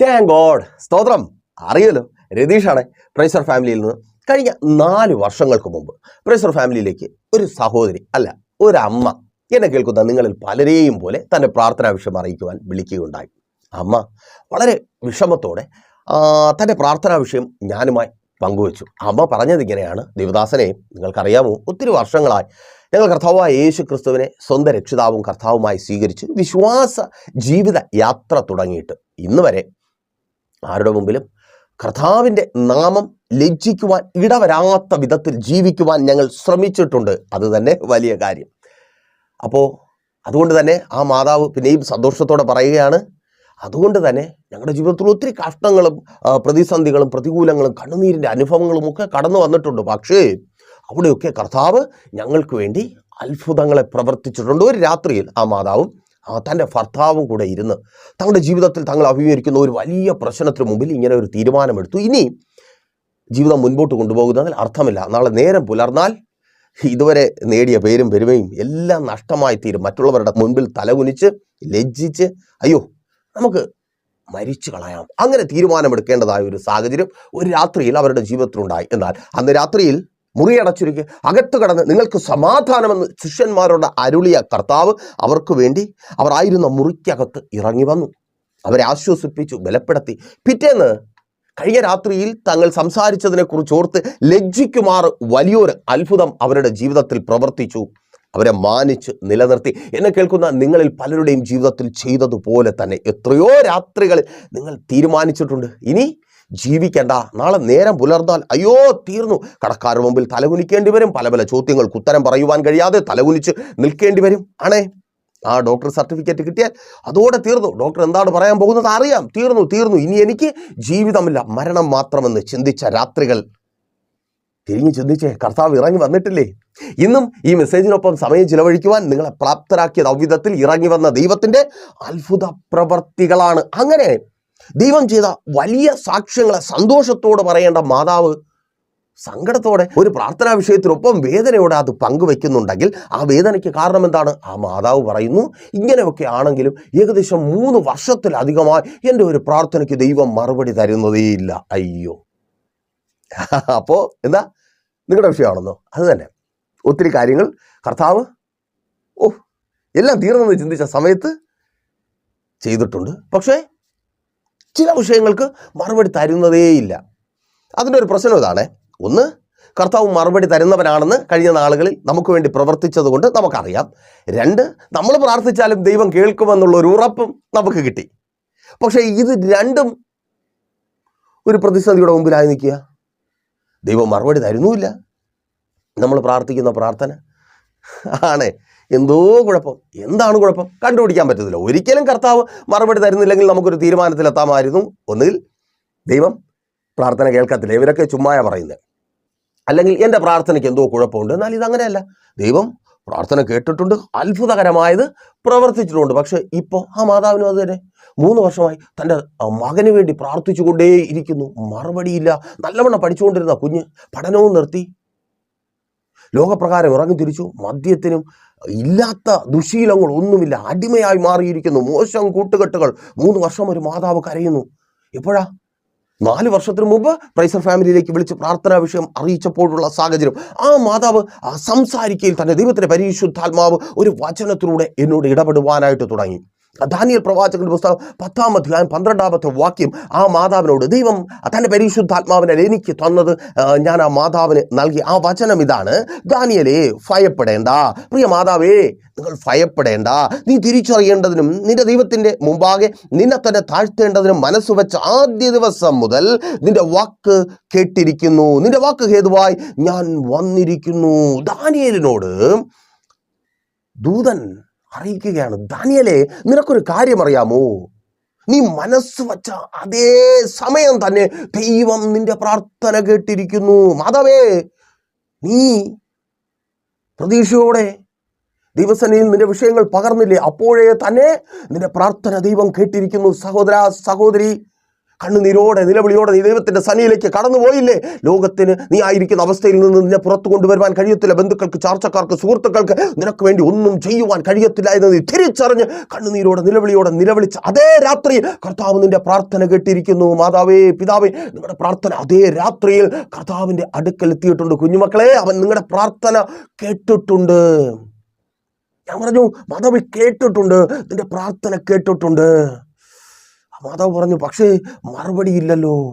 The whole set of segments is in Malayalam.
താങ്ക് ഗോഡ് സ്തോത്രം. അറിയല്ലോ രതീഷാണ് പ്രൈസർ ഫാമിലിയിൽ നിന്ന് കഴിഞ്ഞ നാല് വർഷങ്ങൾക്ക് മുമ്പ് പ്രൈസർ ഫാമിലിയിലേക്ക് ഒരു സഹോദരി അല്ല ഒരു അമ്മ എന്നെ കേൾക്കുന്ന നിങ്ങളിൽ പലരെയും പോലെ തന്റെ പ്രാർത്ഥനാ വിഷയം അറിയിക്കുവാൻ വിളിക്കുകയുണ്ടായി. അമ്മ വളരെ വിഷമത്തോടെ തന്റെ പ്രാർത്ഥനാ വിഷയം ഞാനുമായി പങ്കുവച്ചു. അമ്മ പറഞ്ഞത് ഇങ്ങനെയാണ്. ദേവദാസനെ നിങ്ങൾക്കറിയാമോ ഒത്തിരി വർഷങ്ങളായി ഞങ്ങൾ കർത്താവായ യേശു ക്രിസ്തുവിനെ സ്വന്തം രക്ഷിതാവും കർത്താവുമായി സ്വീകരിച്ച് വിശ്വാസ ജീവിത യാത്ര തുടങ്ങിയിട്ട് ഇന്ന് വരെ ആരുടെ മുമ്പിലും? കർത്താവിന്റെ നാമം ലജ്ജിക്കുവാൻ ഇടവരാത്ത വിധത്തിൽ ജീവിക്കുവാൻ ഞങ്ങൾ ശ്രമിച്ചിട്ടുണ്ട്. അത് തന്നെ വലിയ കാര്യം. അപ്പോൾ അതുകൊണ്ട് തന്നെ ആ മാതാവ് പിന്നെയും സന്തോഷത്തോടെ പറയുകയാണ് അതുകൊണ്ട് തന്നെ ഞങ്ങളുടെ ജീവിതത്തിൽ ഒത്തിരി കഷ്ടങ്ങളും പ്രതിസന്ധികളും പ്രതികൂലങ്ങളും കണ്ണുനീരിന്റെ അനുഭവങ്ങളും ഒക്കെ കടന്നു വന്നിട്ടുണ്ട്. പക്ഷേ അവിടെയൊക്കെ കർത്താവ് ഞങ്ങൾക്ക് വേണ്ടി അത്ഭുതങ്ങളെ പ്രവർത്തിച്ചിട്ടുണ്ട്. ഒരു രാത്രിയിൽ ആ മാതാവും തന്റെ ഭർത്താവും കൂടെ ഇരുന്ന് തങ്ങളുടെ ജീവിതത്തിൽ തങ്ങൾ അഭിമുഖീകരിക്കുന്ന ഒരു വലിയ പ്രശ്നത്തിന് മുമ്പിൽ ഇങ്ങനെ ഒരു തീരുമാനമെടുത്തു. ഇനി ജീവിതം മുൻപോട്ട് കൊണ്ടുപോകുന്നതിൽ അർത്ഥമില്ല. നാളെ നേരം പുലർന്നാൽ ഇതുവരെ നേടിയ പേരും പെരുമയും എല്ലാം നഷ്ടമായി തീരും. മറ്റുള്ളവരുടെ മുൻപിൽ തലകുനിച്ച് ലജ്ജിച്ച് അയ്യോ നമുക്ക് മരിച്ചു കളയാം. അങ്ങനെ തീരുമാനമെടുക്കേണ്ടതായ ഒരു സാഹചര്യം ഒരു രാത്രിയിൽ അവരുടെ ജീവിതത്തിലുണ്ടായി. എന്നാൽ അന്ന് രാത്രിയിൽ മുറിയടച്ചിരിക്കെ അകത്ത് കടന്ന് നിങ്ങൾക്ക് സമാധാനമെന്ന് ശിഷ്യന്മാരോട് അരുളിയ കർത്താവ് അവർക്ക് വേണ്ടി അവർ ആയിരുന്ന മുറിക്കകത്ത് ഇറങ്ങി വന്നു. അവരെ ആശ്വസിപ്പിച്ചു ബലപ്പെടുത്തി. പിറ്റേന്ന് കഴിഞ്ഞ രാത്രിയിൽ തങ്ങൾ സംസാരിച്ചതിനെ കുറിച്ച് ഓർത്ത് ലജ്ജിക്കുമാർ വലിയൊരു അത്ഭുതം അവരുടെ ജീവിതത്തിൽ പ്രവർത്തിച്ചു. അവരെ മാനിച്ച് നിലനിർത്തി. എന്നെ കേൾക്കുന്ന നിങ്ങളിൽ പലരുടെയും ജീവിതത്തിൽ ചെയ്തതുപോലെ തന്നെ എത്രയോ രാത്രികളിൽ നിങ്ങൾ തീരുമാനിച്ചിട്ടുണ്ട്. ഇനി ജീവിക്കണ്ട. നാളെ നേരം പുലർന്നാൽ അയ്യോ തീർന്നു. കടക്കാരുടെ മുമ്പിൽ തലകുനിക്കേണ്ടി വരും. പല പല ചോദ്യങ്ങൾക്ക് ഉത്തരം പറയുവാൻ കഴിയാതെ തലകുനിച്ച് നിൽക്കേണ്ടി വരും. ആണേ? ആ ഡോക്ടർ സർട്ടിഫിക്കറ്റ് കിട്ടിയാൽ അതോടെ തീർന്നു. ഡോക്ടർ എന്താണ് പറയാൻ പോകുന്നത്? അറിയാം. തീർന്നു തീർന്നു. ഇനി എനിക്ക് ജീവിതമില്ല. മരണം മാത്രമെന്ന് ചിന്തിച്ച രാത്രികൾ. തിരിഞ്ഞു ചിന്തിച്ചേ കർത്താവ് ഇറങ്ങി വന്നിട്ടില്ലേ? ഇന്നും ഈ മെസ്സേജിനൊപ്പം സമയം ചിലവഴിക്കുവാൻ നിങ്ങളെ പ്രാപ്തരാക്കിയ ദൗവിധത്തിൽ ഇറങ്ങി വന്ന ദൈവത്തിന്റെ അത്ഭുത പ്രവർത്തികളാണ്. അങ്ങനെ ദൈവം ചെയ്ത വലിയ സാക്ഷ്യങ്ങളെ സന്തോഷത്തോട് പറയേണ്ട മാതാവ് സങ്കടത്തോടെ ഒരു പ്രാർത്ഥനാ വിഷയത്തിനൊപ്പം വേദനയോടെ അത് പങ്കുവെക്കുന്നുണ്ടെങ്കിൽ ആ വേദനയ്ക്ക് കാരണം എന്താണ്? ആ മാതാവ് പറയുന്നു ഇങ്ങനെയൊക്കെ ആണെങ്കിലും ഏകദേശം മൂന്ന് വർഷത്തിലധികമായി എന്റെ ഒരു പ്രാർത്ഥനയ്ക്ക് ദൈവം മറുപടി തരുന്നതേയില്ല അയ്യോ. അപ്പോൾ എന്താ? നിങ്ങളുടെ വിഷയമാണെന്നോ? അത് തന്നെ. ഒത്തിരി കാര്യങ്ങൾ കർത്താവ് ഓ എല്ലാം തീർന്നെന്ന് ചിന്തിച്ച സമയത്ത് ചെയ്തിട്ടുണ്ട്. പക്ഷേ ചില വിഷയങ്ങൾക്ക് മറുപടി തരുന്നതേയില്ല അതിന്റെ ഒരു പ്രശ്നം ഇതാണ്. ഒന്ന് കർത്താവ് മറുപടി തരുന്നവനാണെന്ന് കഴിഞ്ഞ നാളുകളിൽ നമുക്ക് വേണ്ടി പ്രവർത്തിച്ചതുകൊണ്ട് നമുക്കറിയാം. രണ്ട് നമ്മൾ പ്രാർത്ഥിച്ചാലും ദൈവം കേൾക്കുമെന്നുള്ള ഒരു ഉറപ്പും നമുക്ക് കിട്ടി. പക്ഷേ ഇത് രണ്ടും ഒരു പ്രതിസന്ധിയുടെ മുമ്പിലായി നിൽക്കുക. ദൈവം മറുപടി തരുന്നുമില്ല. നമ്മൾ പ്രാർത്ഥിക്കുന്ന പ്രാർത്ഥന ആണ്. എന്തോ കുഴപ്പം. എന്താണ് കുഴപ്പം? കണ്ടുപിടിക്കാൻ പറ്റത്തില്ല. ഒരിക്കലും കർത്താവ് മറുപടി തരുന്നില്ലെങ്കിൽ നമുക്കൊരു തീരുമാനത്തിലെത്താമായിരുന്നു. ഒന്നുകിൽ ദൈവം പ്രാർത്ഥന കേൾക്കത്തില്ല. ഇവരൊക്കെ ചുമ്മായ പറയുന്നത് അല്ലെങ്കിൽ എന്റെ പ്രാർത്ഥനയ്ക്ക് എന്തോ കുഴപ്പമുണ്ട്. എന്നാൽ ഇതങ്ങനെയല്ല. ദൈവം പ്രാർത്ഥന കേട്ടിട്ടുണ്ട്. അത്ഭുതകരമായത് പ്രവർത്തിച്ചിട്ടുണ്ട്. പക്ഷേ ഇപ്പോൾ ആ മാതാവിനും അത് തന്നെ. മൂന്ന് വർഷമായി തന്റെ മകന് വേണ്ടി പ്രാർത്ഥിച്ചുകൊണ്ടേ ഇരിക്കുന്നു. മറുപടിയില്ല. നല്ലവണ്ണം പഠിച്ചുകൊണ്ടിരുന്ന കുഞ്ഞ് പഠനവും നിർത്തി. ലോകപ്രകാരം ഇറങ്ങി തിരിച്ചു. മദ്യത്തിനും ഇല്ലാത്ത ദുശീലങ്ങൾ ഒന്നുമില്ല. അടിമയായി മാറിയിരിക്കുന്നു. മോശം കൂട്ടുകെട്ടുകൾ. മൂന്ന് വർഷം ഒരു മാതാവ് കരയുന്നു. എപ്പോഴാ? നാല് വർഷത്തിന് മുമ്പ് പ്രൈസർ ഫാമിലിയിലേക്ക് വിളിച്ച് പ്രാർത്ഥനാ വിഷയം അറിയിച്ചപ്പോഴുള്ള സാഹചര്യം. ആ മാതാവ് സംസാരിക്കയിൽ തന്നെ ദൈവത്തിന്റെ പരിശുദ്ധാത്മാവ് ഒരു വചനത്തിലൂടെ എന്നോട് ഇടപെടുവാനായിട്ട് തുടങ്ങി. ദാനിയൽ പ്രവാചകന്റെ പുസ്തകം പത്താം അധ്യായം പന്ത്രണ്ടാമത്തെ വാക്യം ആ മാതാവിനോട് ദൈവം തന്റെ പരിശുദ്ധാത്മാവിനെ എനിക്ക് തന്നത് ഞാൻ ആ മാതാവിന് നൽകി ആ വചനം ഇതാണ്. ദാനിയലേ ഭയപ്പെടേണ്ട. പ്രിയ മാതാവേ നിങ്ങൾ ഭയപ്പെടേണ്ട. നീ തിരിച്ചറിയേണ്ടതിനും നിന്റെ ദൈവത്തിന്റെ മുമ്പാകെ നിന്നെ തന്നെ താഴ്ത്തേണ്ടതിനും മനസ്സ് വെച്ച ആദ്യ ദിവസം മുതൽ നിന്റെ വാക്ക് കേട്ടിരിക്കുന്നു. നിന്റെ വാക്ക് ഹേതുവായി ഞാൻ വന്നിരിക്കുന്നു. ദാനിയേലിനോട് ദൂതൻ അറിയിക്കുകയാണ്. ദാനിയലെ നിനക്കൊരു കാര്യം അറിയാമോ നീ മനസ്സ് വച്ച അതേ സമയം തന്നെ ദൈവം നിന്റെ പ്രാർത്ഥന കേട്ടിരിക്കുന്നു. മാതാവേ നീ പ്രതീക്ഷയോടെ ദൈവസനയിൽ നിന്റെ വിഷയങ്ങൾ പകർന്നില്ലേ? അപ്പോഴേ തന്നെ നിന്റെ പ്രാർത്ഥന ദൈവം കേട്ടിരിക്കുന്നു. സഹോദര സഹോദരി കണ്ണുനീരോടെ നിലവിളിയോടെ നീ ദൈവത്തിന്റെ സനിയിലേക്ക് കടന്നുപോയില്ലേ? ലോകത്തിന് നീ ആയിരിക്കുന്ന അവസ്ഥയിൽ നിന്ന് നിന്നെ പുറത്തു കൊണ്ടുവരുവാൻ കഴിയത്തില്ല. ബന്ധുക്കൾക്ക് ചാർച്ചക്കാർക്ക് സുഹൃത്തുക്കൾക്ക് നിനക്ക് വേണ്ടി ഒന്നും ചെയ്യുവാൻ കഴിയത്തില്ല എന്ന് നീ തിരിച്ചറിഞ്ഞ് കണ്ണുനീരോടെ നിലവിളിയോടെ നിലവിളിച്ച് അതേ രാത്രി കർത്താവ് നിന്റെ പ്രാർത്ഥന കേട്ടിരിക്കുന്നു. മാതാവേ പിതാവേ നിങ്ങളുടെ പ്രാർത്ഥന അതേ രാത്രിയിൽ കർത്താവിന്റെ അടുക്കൽ എത്തിയിട്ടുണ്ട്. കുഞ്ഞുമക്കളെ അവൻ നിങ്ങളുടെ പ്രാർത്ഥന കേട്ടിട്ടുണ്ട്. ഞാൻ പറഞ്ഞു മാതാവ് കേട്ടിട്ടുണ്ട്. നിന്റെ പ്രാർത്ഥന കേട്ടിട്ടുണ്ട്. മാതാവ് പറഞ്ഞു പക്ഷേ മറുപടിയില്ലല്ലോ.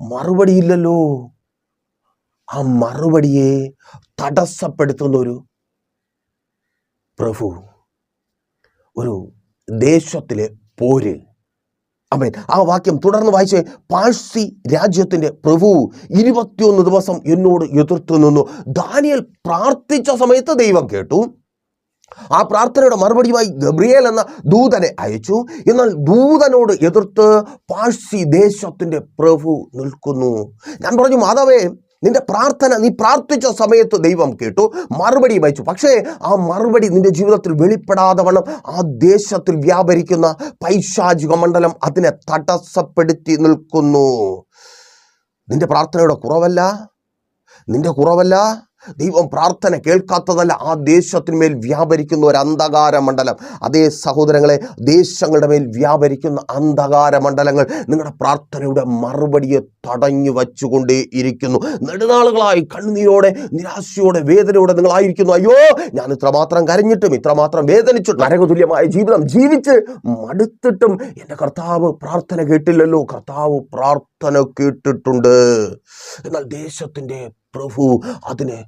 മറുപടിയില്ലല്ലോ. ആ മറുപടിയെ തടസ്സപ്പെടുത്തുന്ന ഒരു പ്രഭു ഒരു ദേശത്തിലെ പോര്. അമേൻ ആ വാക്യം തുടർന്ന് വായിച്ചേ പാഴ്സി രാജ്യത്തിന്റെ പ്രഭു ഇരുപത്തിയൊന്ന് ദിവസം എന്നോട് എതിർത്തു നിന്നു. ദാനിയൽ പ്രാർത്ഥിച്ച സമയത്ത് ദൈവം കേട്ടു. ആ പ്രാർത്ഥനയുടെ മറുപടിയുമായി ഗബ്രിയേൽ എന്ന ദൂതനെ അയച്ചു. എന്നാൽ ദൂതനോട് എതിർത്ത് പാഴ്സി ദേശത്തിന്റെ പ്രഭു നിൽക്കുന്നു. ഞാൻ പറഞ്ഞു മാധവേ നിന്റെ പ്രാർത്ഥന നീ പ്രാർത്ഥിച്ച സമയത്ത് ദൈവം കേട്ടു മറുപടി അയച്ചു. പക്ഷേ ആ മറുപടി നിന്റെ ജീവിതത്തിൽ വെളിപ്പെടാതെ വണ്ണം ആ ദേശത്തിൽ വ്യാപരിക്കുന്ന പൈശാചിക മണ്ഡലം അതിനെ തടസ്സപ്പെടുത്തി നിൽക്കുന്നു. നിന്റെ പ്രാർത്ഥനയുടെ കുറവല്ല? നിന്റെ കുറവല്ല? ദൈവം പ്രാർത്ഥന കേൾക്കാത്തതല്ല. ആ ദേശത്തിന്മേൽ വ്യാപരിക്കുന്ന ഒരു അന്ധകാര മണ്ഡലം. അതേ സഹോദരങ്ങളെ ദേശങ്ങളുടെ മേൽ വ്യാപരിക്കുന്ന അന്ധകാര മണ്ഡലങ്ങൾ നിങ്ങളുടെ പ്രാർത്ഥനയുടെ മറുപടിയെ തടഞ്ഞു വച്ചുകൊണ്ടേ ഇരിക്കുന്നു. നെടുനാളുകളായി കണ്ണുനീരോടെ നിരാശയോടെ വേദനയോടെ നിങ്ങളായിരിക്കുന്നു. അയ്യോ ഞാൻ ഇത്രമാത്രം കരഞ്ഞിട്ടും ഇത്രമാത്രം വേദനിച്ചിട്ടും നരകതുല്യമായ ജീവിതം ജീവിച്ച് മടുത്തിട്ടും എന്റെ കർത്താവ് പ്രാർത്ഥന കേട്ടില്ലല്ലോ. കർത്താവ് പ്രാർത്ഥന കേട്ടിട്ടുണ്ട്. എന്നാൽ ദേശത്തിന്റെ പ്രഭു അതിനെ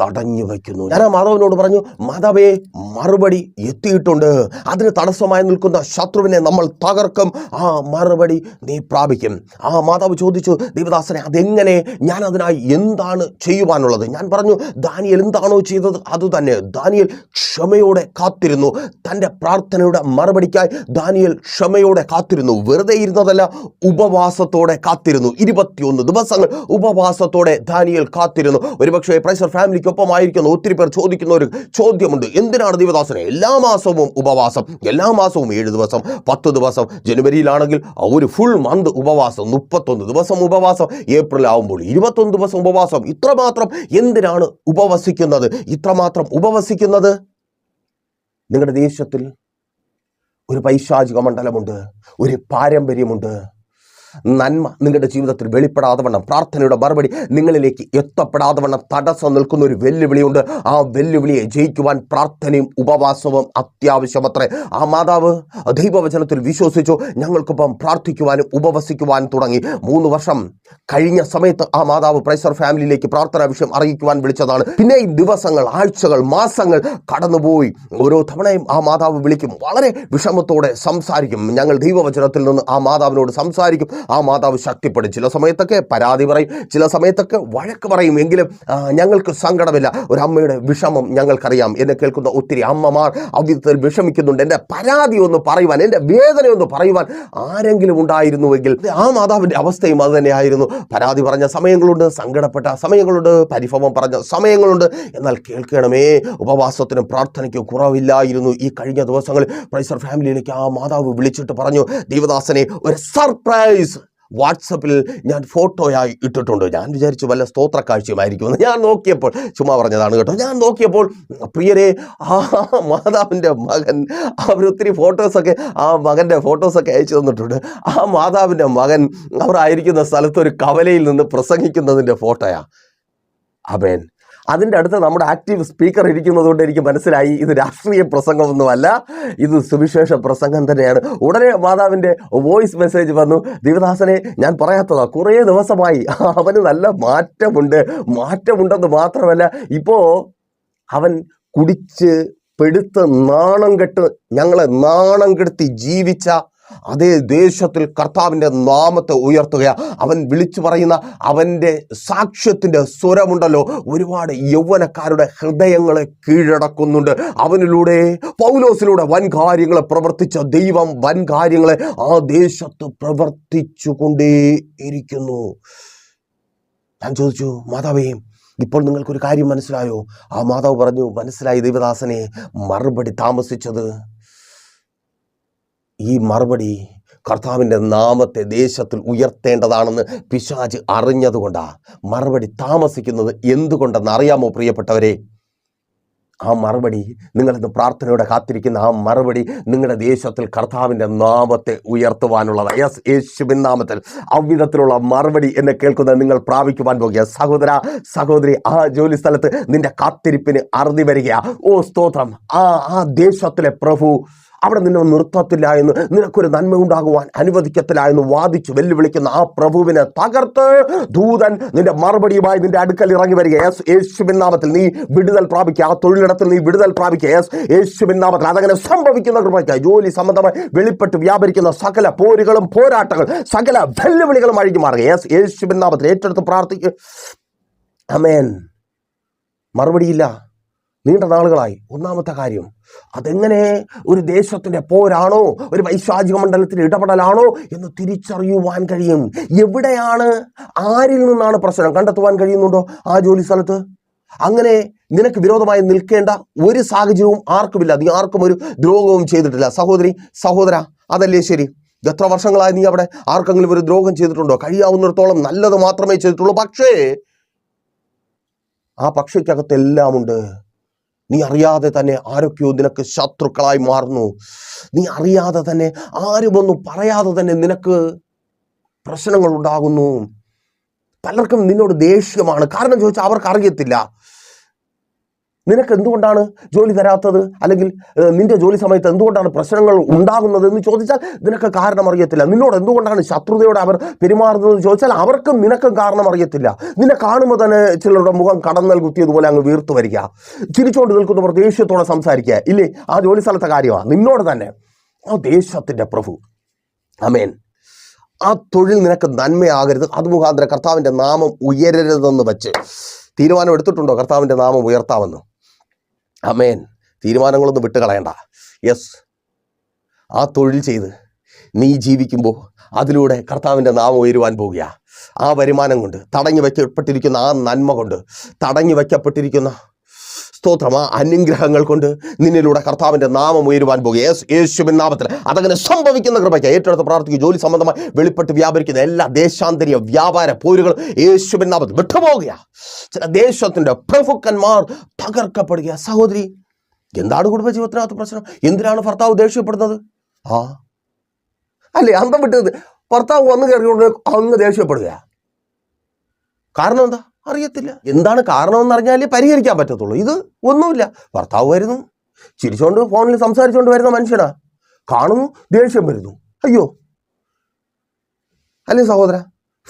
തടഞ്ഞു വയ്ക്കുന്നു. ഞാൻ ആ മാധവനോട് പറഞ്ഞു മാധവേ മറുപടി എത്തിയിട്ടുണ്ട്. അതിന് തടസ്സമായി നിൽക്കുന്ന ശത്രുവിനെ നമ്മൾ തകർക്കും. ആ മറുപടി നീ പ്രാപിക്കും. ആ മാധവ് ചോദിച്ചു ദേവദാസനെ അതെങ്ങനെ? ഞാൻ അതിനായി എന്താണ് ചെയ്യുവാനുള്ളത്? ഞാൻ പറഞ്ഞു ദാനിയൽ എന്താണോ ചെയ്തത് അതുതന്നെ ദാനിയൽ ക്ഷമയോടെ കാത്തിരുന്നു. തന്റെ പ്രാർത്ഥനയുടെ മറുപടിക്കായി ദാനിയൽ ക്ഷമയോടെ കാത്തിരുന്നു. വെറുതെ ഇരുന്നതല്ല ഉപവാസത്തോടെ കാത്തിരുന്നു. ഇരുപത്തിയൊന്ന് ദിവസങ്ങൾ ഉപവാസത്തോടെ ദാനിയൽ കാത്തിരുന്നു. ഒരുപക്ഷെ പ്രൈസർ ഫാമിലിക്കൊപ്പമായിരിക്കുന്ന ഒത്തിരി പേർ ചോദിക്കുന്ന ഒരു ചോദ്യമുണ്ട്. എന്തിനാണ് ദിവദാസനെ എല്ലാ മാസവും ഉപവാസം എല്ലാ മാസവും ഏഴ് ദിവസം പത്ത് ദിവസം ജനുവരിയിലാണെങ്കിൽ ഒരു ഫുൾ മന്ത് ഉപവാസം മുപ്പത്തൊന്ന് ദിവസം ഉപവാസം ഏപ്രിൽ ആവുമ്പോൾ ഇരുപത്തൊന്ന് ദിവസം ഉപവാസം ഇത്രമാത്രം എന്തിനാണ് ഉപവസിക്കുന്നത്? ഇത്രമാത്രം ഉപവസിക്കുന്നത്? നിങ്ങളുടെ ദേശത്തിൽ ഒരു പൈശാചിക മണ്ഡലമുണ്ട് ഒരു പാരമ്പര്യമുണ്ട്. നന്മ നിങ്ങളുടെ ജീവിതത്തിൽ വെളിപ്പെടാതെ വണ്ണം. പ്രാർത്ഥനയുടെ മറുപടി നിങ്ങളിലേക്ക് എത്തപ്പെടാതെ വണ്ണം. തടസ്സം നിൽക്കുന്ന ഒരു വെല്ലുവിളിയുണ്ട്. ആ വെല്ലുവിളിയെ ജയിക്കുവാൻ പ്രാർത്ഥനയും ഉപവാസവും അത്യാവശ്യമത്രേ. ആ മാതാവ് ദൈവവചനത്തിൽ വിശ്വസിച്ചു. ഞങ്ങൾക്കൊപ്പം പ്രാർത്ഥിക്കുവാനും ഉപവസിക്കുവാനും തുടങ്ങി. മൂന്ന് വർഷം കഴിഞ്ഞ സമയത്ത് ആ മാതാവ് പ്രൈസർ ഫാമിലിയിലേക്ക് പ്രാർത്ഥനാ വിഷയം അറിയിക്കുവാൻ വിളിച്ചതാണ്. പിന്നെ ദിവസങ്ങൾ ആഴ്ചകൾ മാസങ്ങൾ കടന്നുപോയി. ഓരോ തവണയും ആ മാതാവ് വിളിക്കും. വളരെ വിഷമത്തോടെ സംസാരിക്കും. ഞങ്ങൾ ദൈവവചനത്തിൽ നിന്ന് ആ മാതാവിനോട് സംസാരിക്കും. ആ മാതാവ് ശക്തിപ്പെടും. ചില സമയത്തൊക്കെ പരാതി പറയും. ചില സമയത്തൊക്കെ വഴക്ക് പറയും. എങ്കിലും ഞങ്ങൾക്ക് സങ്കടമില്ല. ഒരു അമ്മയുടെ വിഷമം ഞങ്ങൾക്കറിയാം. എന്നെ കേൾക്കുന്ന ഒത്തിരി അമ്മമാർ അവിധത്തിൽ വിഷമിക്കുന്നുണ്ട്. എന്റെ പരാതി ഒന്ന് പറയുവാൻ എന്റെ വേദന ഒന്ന് പറയുവാൻ ആരെങ്കിലും ഉണ്ടായിരുന്നുവെങ്കിൽ ആ മാതാവിന്റെ അവസ്ഥയും അത് തന്നെയായിരുന്നു. പരാതി പറഞ്ഞ സമയങ്ങളുണ്ട് സങ്കടപ്പെട്ട സമയങ്ങളുണ്ട് പരിഭവം പറഞ്ഞ സമയങ്ങളുണ്ട്. എന്നാൽ കേൾക്കണമേ ഉപവാസത്തിനും പ്രാർത്ഥനയ്ക്കും കുറവില്ലായിരുന്നു. ഈ കഴിഞ്ഞ ദിവസങ്ങളിൽ പ്രൈസർ ഫാമിലിയിലേക്ക് ആ മാതാവ് വിളിച്ചിട്ട് പറഞ്ഞു ദേവദാസനെ ഒരു സർപ്രൈസ് വാട്സപ്പിൽ ഞാൻ ഫോട്ടോയായി ഇട്ടിട്ടുണ്ട്. ഞാൻ വിചാരിച്ചു വല്ല സ്തോത്ര കാഴ്ചയുമായിരിക്കുമെന്ന് ഞാൻ നോക്കിയപ്പോൾ ചുമ്മാ പറഞ്ഞതാണ് കേട്ടോ. ഞാൻ നോക്കിയപ്പോൾ പ്രിയരെ ആ മാതാവിന്റെ മകൻ അവർ ഒത്തിരി ഫോട്ടോസൊക്കെ ആ മകന്റെ ഫോട്ടോസൊക്കെ അയച്ചു തന്നിട്ടുണ്ട്. ആ മാതാവിന്റെ മകൻ അവരായിരിക്കുന്ന സ്ഥലത്ത് ഒരു കവലയിൽ നിന്ന് പ്രസംഗിക്കുന്നതിന്റെ ഫോട്ടോയാണ് അമേൻ അതിന്റെ അടുത്ത് നമ്മുടെ ആക്റ്റീവ് സ്പീക്കർ ഇരിക്കുന്നത് കൊണ്ട് എനിക്ക് മനസ്സിലായി ഇത് രാഷ്ട്രീയ പ്രസംഗമൊന്നുമല്ല ഇത് സുവിശേഷ പ്രസംഗം തന്നെയാണ്. ഉടനെ മാതാവിന്റെ വോയിസ് മെസ്സേജ് വന്നു ദേവദാസനെ ഞാൻ പറയാത്തതാ കുറേ ദിവസമായി അവന് നല്ല മാറ്റമുണ്ട് മാറ്റമുണ്ടെന്ന് മാത്രമല്ല ഇപ്പോൾ അവൻ കുടിച്ച് പെടുത്ത് നാണം കെട്ട് ഞങ്ങളെ നാണം കെടുത്തി ജീവിച്ച അതേ ദേശത്തിൽ കർത്താവിന്റെ നാമത്തെ ഉയർത്തുക അവൻ വിളിച്ചു പറയുന്ന അവന്റെ സാക്ഷ്യത്തിന്റെ സ്വരമുണ്ടല്ലോ. ഒരുപാട് യൗവനക്കാരുടെ ഹൃദയങ്ങളെ കീഴടക്കുന്നുണ്ട്. അവനിലൂടെ പൗലോസിലൂടെ വൻ കാര്യങ്ങളെ പ്രവർത്തിച്ച ദൈവം വൻ കാര്യങ്ങളെ ആ ദേശത്ത് പ്രവർത്തിച്ചു കൊണ്ടേ ഇരിക്കുന്നു ഞാൻ ചോദിച്ചു മാതാവേ ഇപ്പോൾ നിങ്ങൾക്കൊരു കാര്യം മനസ്സിലായോ? ആ മാതാവ് പറഞ്ഞു മനസ്സിലായി ദൈവദാസനെ മറുപടി താമസിച്ചത് ഈ മറുപടി കർത്താവിന്റെ നാമത്തെ ദേശത്തിൽ ഉയർത്തേണ്ടതാണെന്ന് പിശാജ് അറിഞ്ഞതുകൊണ്ടാണ് മറുപടി താമസിക്കുന്നത് എന്തുകൊണ്ടെന്ന് അറിയാമോ പ്രിയപ്പെട്ടവരെ? ആ മറുപടി നിങ്ങളിന്ന് പ്രാർത്ഥനയോടെ കാത്തിരിക്കുന്ന ആ മറുപടി നിങ്ങളുടെ ദേശത്തിൽ കർത്താവിന്റെ നാമത്തെ ഉയർത്തുവാനുള്ളതാണ്. യെസ് യേശുബിൻ നാമത്തിൽ. അവിധത്തിലുള്ള മറുപടി എന്നെ കേൾക്കുന്ന നിങ്ങൾ പ്രാപിക്കുവാൻ പോകുക. സഹോദര സഹോദരി ആ ജോലി സ്ഥലത്ത് നിന്റെ കാത്തിരിപ്പിന് അറുതി വരിക ഓ സ്തോത്രം. ആ ആ ദേശത്തിലെ പ്രഭു അവിടെ നിന്നെ നിർത്തത്തില്ല എന്ന് നിനക്കൊരു നന്മ ഉണ്ടാകുവാൻ അനുവദിക്കത്തില്ല എന്ന് വാദിച്ചു വെല്ലുവിളിക്കുന്ന ആ പ്രഭുവിനെ തകർത്ത് ദൂതൻ നിന്റെ മറുപടിയുമായി നിന്റെ അടുക്കൽ ഇറങ്ങി വരിക. യേസ് യേശുവിൻ നാമത്തിൽ നീ വിടുതൽ പ്രാപിക്കുക. ആ തൊഴിലിടത്തിൽ നീ വിടുതൽ പ്രാപിക്കുക. യേസ് യേശുവിൻ നാമത്തിൽ അതങ്ങനെ സംഭവിക്കുന്ന കൃപയ്ക്ക് ജോലി സംബന്ധമായി വെളിപ്പെട്ട് വ്യാപരിക്കുന്ന സകല പോരുകളും പോരാട്ടങ്ങൾ സകല വെല്ലുവിളികളും അഴിഞ്ഞു മാറുക. യേസ് യേശുവിൻ നാമത്തിൽ ഏറ്റെടുത്ത് പ്രാർത്ഥിക്കുക അമേൻ മറുപടിയില്ല. നീണ്ട നാളുകളായി. ഒന്നാമത്തെ കാര്യം അതെങ്ങനെ ഒരു ദേശത്തിന്റെ പോരാണോ ഒരു വൈശാചിക മണ്ഡലത്തിൽ ഇടപെടലാണോ എന്ന് തിരിച്ചറിയുവാൻ കഴിയും. എവിടെയാണ് ആരിൽ നിന്നാണ് പ്രശ്നം? കണ്ടെത്തുവാൻ കഴിയുന്നുണ്ടോ ആ ജോലി സ്ഥലത്ത്? അങ്ങനെ നിനക്ക് വിരോധമായി നിൽക്കേണ്ട ഒരു സാഹചര്യവും ആർക്കുമില്ല. നീ ആർക്കും ഒരു ദ്രോഹവും ചെയ്തിട്ടില്ല. സഹോദരി സഹോദര അതല്ലേ ശരി? എത്ര വർഷങ്ങളായി നീ അവിടെ ആർക്കെങ്കിലും ഒരു ദ്രോഹം ചെയ്തിട്ടുണ്ടോ? കഴിയാവുന്നിടത്തോളം നല്ലത് മാത്രമേ ചെയ്തിട്ടുള്ളൂ. പക്ഷേ ആ പക്ഷിക്കകത്തെല്ലാമുണ്ട്. നീ അറിയാതെ തന്നെ ആരൊക്കെയോ നിനക്ക് ശത്രുക്കളായി മാറുന്നു. നീ അറിയാതെ തന്നെ ആരുമൊന്നും പറയാതെ തന്നെ നിനക്ക് പ്രശ്നങ്ങൾ ഉണ്ടാകുന്നു. പലർക്കും നിന്നോട് ദേഷ്യമാണ്. കാരണം ചോദിച്ചാൽ അവർക്ക് അറിയത്തില്ല നിനക്ക് എന്തുകൊണ്ടാണ് ജോലി തരാത്തത്? അല്ലെങ്കിൽ നിന്റെ ജോലി സമയത്ത് എന്തുകൊണ്ടാണ് പ്രശ്നങ്ങൾ ഉണ്ടാകുന്നത് എന്ന് ചോദിച്ചാൽ നിനക്ക് കാരണം അറിയത്തില്ല. നിന്നോട് എന്തുകൊണ്ടാണ് ശത്രുതയോടെ അവർ പെരുമാറുന്നതെന്ന് ചോദിച്ചാൽ അവർക്കും നിനക്കും കാരണം അറിയത്തില്ല. നിന്നെ കാണുമ്പോൾ തന്നെ ചിലരുടെ മുഖം കടന്നൽ കുത്തിയതുപോലെ അങ്ങ് വീർത്തു വരിക. ചിരിച്ചുകൊണ്ട് നിൽക്കുന്നവർ ദേഷ്യത്തോടെ സംസാരിക്കുക. ഇല്ലേ? ആ ജോലി സ്ഥലത്തെ കാര്യമാണ് നിന്നോട് തന്നെ. ആ ദേശത്തിന്റെ പ്രഭു. അമേൻ ആ തൊഴിൽ നിനക്ക് നന്മയാകരുത്. അത് മുഖാന്തരം കർത്താവിന്റെ നാമം ഉയരരുതെന്ന് വെച്ച്. തീരുമാനം എടുത്തിട്ടുണ്ടോ കർത്താവിന്റെ നാമം ഉയർത്താമെന്ന്? അമേൻ തീരുമാനങ്ങളൊന്നും വിട്ടുകളയണ്ട. യെസ് ആ തൊഴിൽ ചെയ്ത് നീ ജീവിക്കുമ്പോൾ അതിലൂടെ കർത്താവിന്റെ നാമം ഉയരുവാൻ പോവുക ആ വരുമാനം കൊണ്ട് തടഞ്ഞു വയ്ക്കപ്പെട്ടിരിക്കുന്ന ആ നന്മ കൊണ്ട് തടഞ്ഞു വയ്ക്കപ്പെട്ടിരിക്കുന്ന സ്തോത്രം ആ അനുഗ്രഹങ്ങൾ കൊണ്ട് നിന്നിലൂടെ കർത്താവിന്റെ നാമം ഉയരുവാൻ പോകുക. യേസ് യേശുവിൻ നാമത്തിൽ. അതങ്ങനെ സംഭവിക്കുന്ന കൃപയ്ക്ക് ഏറ്റെടുത്ത് പ്രാർത്ഥിക്കും ജോലി സംബന്ധമായി വെളിപ്പെട്ട് വ്യാപരിക്കുന്ന എല്ലാ ദേശാന്തരീയ വ്യാപാര പോരുകളും യേശുവിൻ നാമത്തിൽ വിട്ടുപോകുക. ചില ദേശത്തിന്റെ പ്രഭുക്കന്മാർ തകർക്കപ്പെടുക. സഹോദരി എന്താണ് കുടുംബജീവിതത്തിനകത്ത് പ്രശ്നം? എന്തിനാണ് ഭർത്താവ് ദേഷ്യപ്പെടുന്നത്? ആ? അല്ലേ അന്തം വിട്ടത്. ഭർത്താവ് വന്നു കയറിക്കൊണ്ട് അങ്ങ് ദേഷ്യപ്പെടുക. കാരണം എന്താ? അറിയത്തില്ല. എന്താണ് കാരണമെന്ന് അറിഞ്ഞാലേ പരിഹരിക്കാൻ പറ്റത്തുള്ളൂ. ഇത് ഒന്നുമില്ല. ഭർത്താവ് വരുന്നു. ചിരിച്ചോണ്ട് ഫോണിൽ സംസാരിച്ചുകൊണ്ട് വരുന്ന മനുഷ്യനാ. കാണുന്നു ദേഷ്യം വരുന്നു. അയ്യോ. അല്ലേ സഹോദര?